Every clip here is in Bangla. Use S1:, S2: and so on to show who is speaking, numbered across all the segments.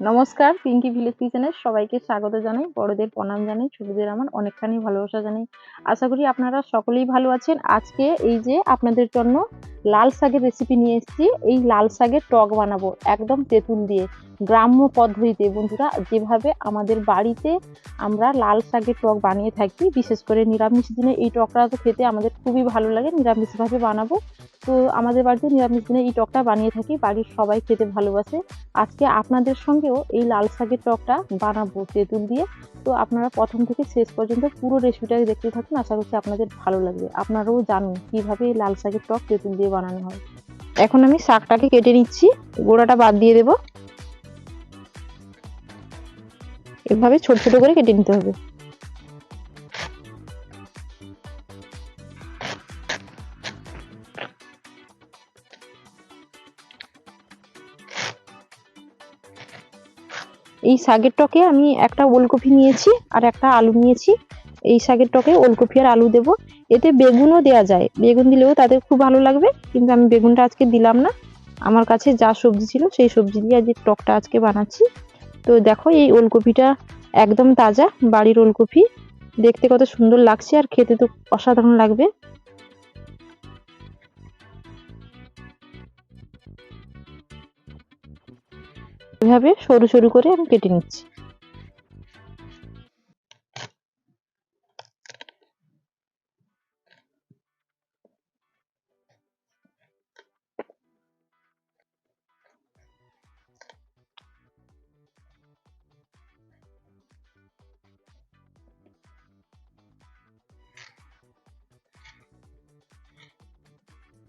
S1: নমস্কার পিঙ্কি ভিলেজ কিচেনে সবাইকে স্বাগত জানাই, বড়দের প্রণাম জানাই, ছোটদের আমার অনেকখানি ভালোবাসা জানাই। আশা করি আপনারা সকলেই ভালো আছেন। আজকে এই যে আপনাদের জন্য লাল শাকের রেসিপি নিয়ে এসেছি, এই লাল শাকের টক বানাবো, একদম তেঁতুল দিয়ে। গ্রাম্য পদ্ধতিতে বন্ধুরা, যেভাবে আমাদের বাড়িতে আমরা লাল শাকের টক বানিয়ে থাকি, বিশেষ করে নিরামিষ দিনে এই টকটা তো খেতে আমাদের খুবই ভালো লাগে, নিরামিষভাবে বানাবো। তো আমাদের বাড়িতে নিরামিষ দিনে এই টকটা বানিয়ে থাকি, বাড়ির সবাই খেতে ভালোবাসে। আজকে আপনাদের সঙ্গেও এই লাল শাকের টকটা বানাবো তেঁতুল দিয়ে। তো আপনারা প্রথম থেকে শেষ পর্যন্ত পুরো রেসিপিটা দেখতে থাকুন, আশা করছি আপনাদের ভালো লাগবে। আপনারাও জানুন কীভাবে এই লাল শাকের টক তেঁতুল দিয়ে বানানো হয়। এখন আমি শাকটাকে কেটে নিচ্ছি, গোড়াটা বাদ দিয়ে দেব। এভাবে ছোট ছোট করে কেটে নিতে হবে। এই শাকের টকে আমি একটা ওলকপি নিয়েছি আর একটা আলু নিয়েছি। এই শাকের টকে ওলকপি আর আলু দেব। এতে বেগুনও দেওয়া যায়। বেগুন দিলেও তাদের খুব ভালো লাগবে, কিন্তু আমি বেগুনটা আজকে দিলাম না। আমার কাছে যা সবজি ছিল সেই সবজি দিয়ে আজকে টকটা আজকে বানাচ্ছি। তো দেখো এই ওলকপিটা একদম তাজা, বাড়ির ওলকপি। দেখতে কত সুন্দর লাগছে আর খেতে তো অসাধারণ লাগবে। এভাবে সরু সরু করে আমি কেটে নিচ্ছি।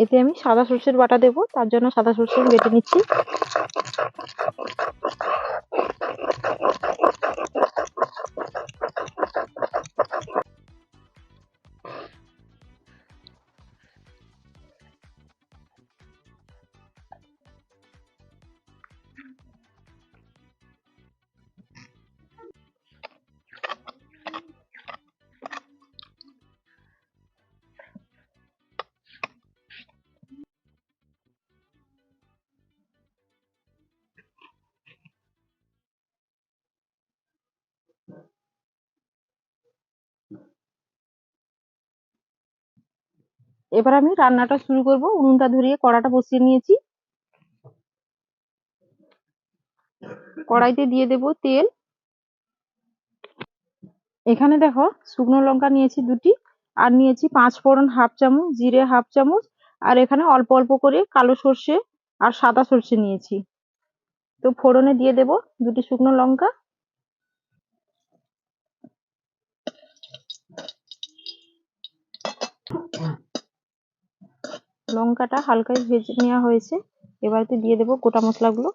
S1: এতে আমি সাদা সর্ষের বাটা দেব তার জন্য সাদা সর্ষে বেটে নিচ্ছি। এবার আমি রান্নাটা শুরু করব। উনুনটা ধরিয়ে কড়াটা বসিয়ে নিয়েছি। কড়াইতে দিয়ে দেব তেল। এখানে দেখো শুকনো লঙ্কা নিয়েছি দুটি আর নিয়েছি পাঁচ ফোড়ন হাফ চামচ, জিরে হাফ চামচ আর এখানে অল্প অল্প করে কালো সর্ষে আর সাদা সর্ষে নিয়েছি। তো ফোড়নে দিয়ে দেব দুটি শুকনো লঙ্কা। লঙ্কাটা হালকা ভেজে নেওয়া হয়েছে। এবারেতে দিয়ে দেবো গোটা মশলাগুলো।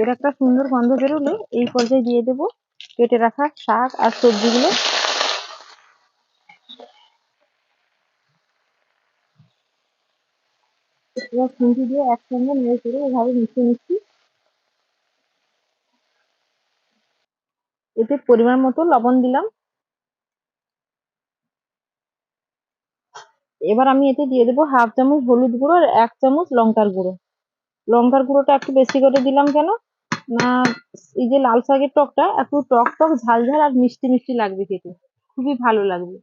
S1: এর একটা সুন্দর গন্ধ বেরোলে এই পর্যায়ে দিয়ে দেব কেটে রাখা শাক আর সবজিগুলো। এবার খুন্তি দিয়ে একসঙ্গে নেড়ে চেড়ে এভাবে মিশিয়ে নিচ্ছি। এতে পরিমাণ মতো লবণ দিলাম। এবার আমি এতে দিয়ে দেবো হাফ চামচ হলুদ গুঁড়ো আর এক চামচ লঙ্কার গুঁড়ো। লঙ্কার গুঁড়োটা একটু বেশি করে দিলাম কেন? না, এই যে লাল শাকের টকটা একটু টক টক, ঝাল ঝাল আর মিষ্টি মিষ্টি লাগবে খেতে। খুবই ভালো লাগবে।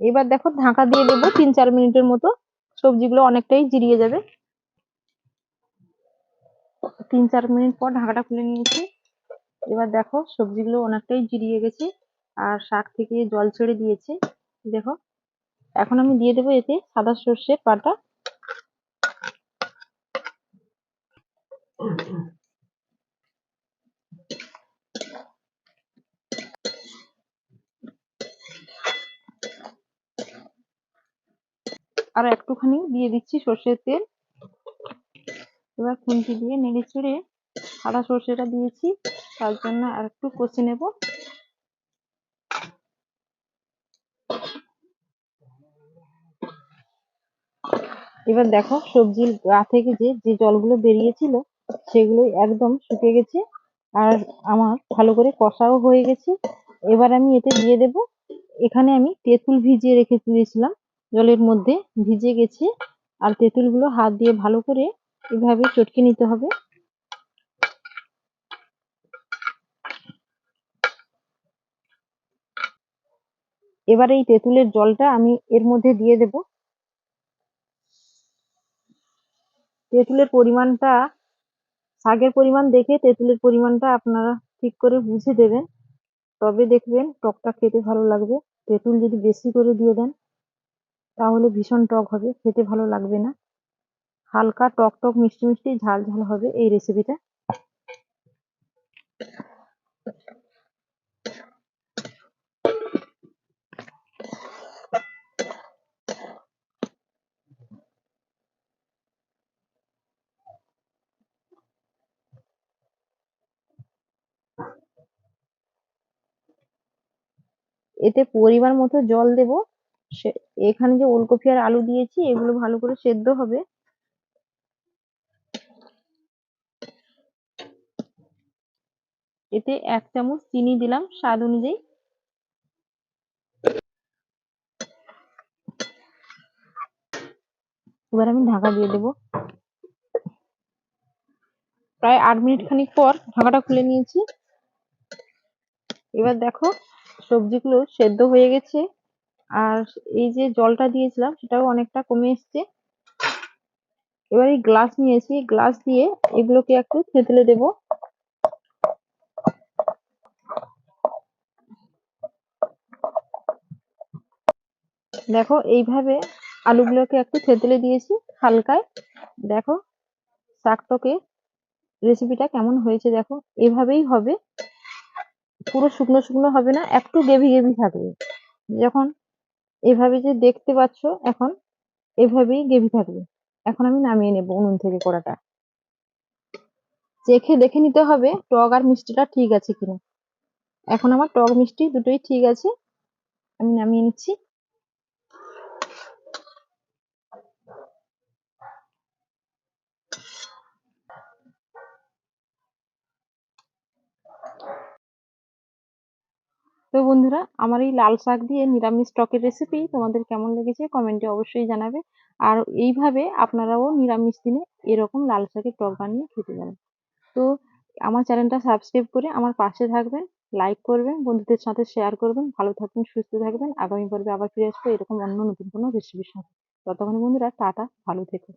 S1: এবার দেখো ঢাকা দিয়ে দেবো তিন চার মিনিটের মতো। সবজিগুলো অনেকটাই জিরিয়ে যাবে। তিন চার মিনিট পর ঢাকাটা খুলে নিয়েছি। এবার দেখো সবজিগুলো অনেকটাই জিরিয়ে গেছে আর শাক থেকে জল ছেড়ে দিয়েছে। দেখো, এখন আমি দিয়ে দেবো এতে সাদা সর্ষের বাটা আর একটুখানি দিয়ে দিচ্ছি সর্ষের তেল। এবার খুন্তি দিয়ে নেড়ে চেড়ে সাদা সর্ষেটা দিয়েছি। তার জন্য আর একটু কষে নেব। এবার দেখো সবজির গা থেকে যে যে জলগুলো বেরিয়েছিল সেগুলো একদম শুকিয়ে গেছে। আর আমার ভালো করে কষাও হয়ে গেছে। এবার আমি এতে দিয়ে দেব। এখানে আমি তেঁতুল ভিজিয়ে রেখে দিয়েছিলাম। জলের মধ্যে ভিজে গেছে আর তেঁতুলগুলো হাত দিয়ে ভালো করে এভাবে চটকে নিতে হবে। এবার এই তেঁতুলের জলটা আমি এর মধ্যে দিয়ে দেব। তেঁতুলের পরিমাণটা, শাকের পরিমাণ দেখে তেঁতুলের পরিমাণটা আপনারা ঠিক করে বুঝে দেবেন। তবে দেখবেন টকটা খেতে ভালো লাগবে। তেঁতুল যদি বেশি করে দিয়ে দেন তাহলে ভীষণ টক হবে, খেতে ভালো লাগবে না। হালকা টক টক মিষ্টি মিষ্টি ঝাল ঝাল হবে এই রেসিপিটা এতে পরিমাণ মতো জল দেব। সে, এখানে যে ওলকপি আর আলু দিয়েছি, এগুলো ভালো করে সেদ্ধ হবে। এতে এক চামচ চিনি দিলাম, স্বাদ অনুযায়ী। এবার আমি ঢাকা দিয়ে দেব। প্রায় আট মিনিট খানিক পর ঢাকাটা খুলে নিয়েছি। এবার দেখো, সবজিগুলো সেদ্ধ হয়ে গেছে। আর এই যে জলটা দিয়েছিলাম, সেটাও অনেকটা কমে এসছে। এবার এই গ্লাস নিয়েছি। গ্লাস দিয়ে এগুলোকে একটু থেতলে দেব। দেখো, এইভাবে আলুগুলোকে একটু থেতলে দিয়েছি হালকায়। দেখো, শাকটাকে রেসিপিটা কেমন হয়েছে দেখো। এভাবেই হবে। পুরো শুকনো শুকনো হবে না, একটু গেভি গেভি থাকবে। যখন এভাবে যে দেখতে পাচ্ছ এখন, এভাবেই গেভি থাকবে। এখন আমি নামিয়ে নেব উনুন থেকে কড়াটা। চেখে দেখে নিতে হবে টক আর মিষ্টিটা ঠিক আছে কিনা। এখন আমার টক মিষ্টি দুটোই ঠিক আছে। আমি নামিয়ে নিচ্ছি। তো বন্ধুরা, আমার এই লাল শাক দিয়ে নিরামিষ টকের রেসিপি তোমাদের কেমন লেগেছে কমেন্টে অবশ্যই জানাবে। আর এইভাবে আপনারাও নিরামিষ দিনে এরকম লাল শাকের টক বানিয়ে খেতে পারেন। তো আমার চ্যানেলটা সাবস্ক্রাইব করে আমার পাশে থাকবেন লাইক করবেন, বন্ধুদের সাথে শেয়ার করবেন, ভালো থাকবেন, সুস্থ থাকবেন। আগামী পর্বে আবার ফিরে আসব এরকম অন্য নতুন কোনো রেসিপির সাথে। ততক্ষণ বন্ধুরা, টাটা, ভালো থেকো।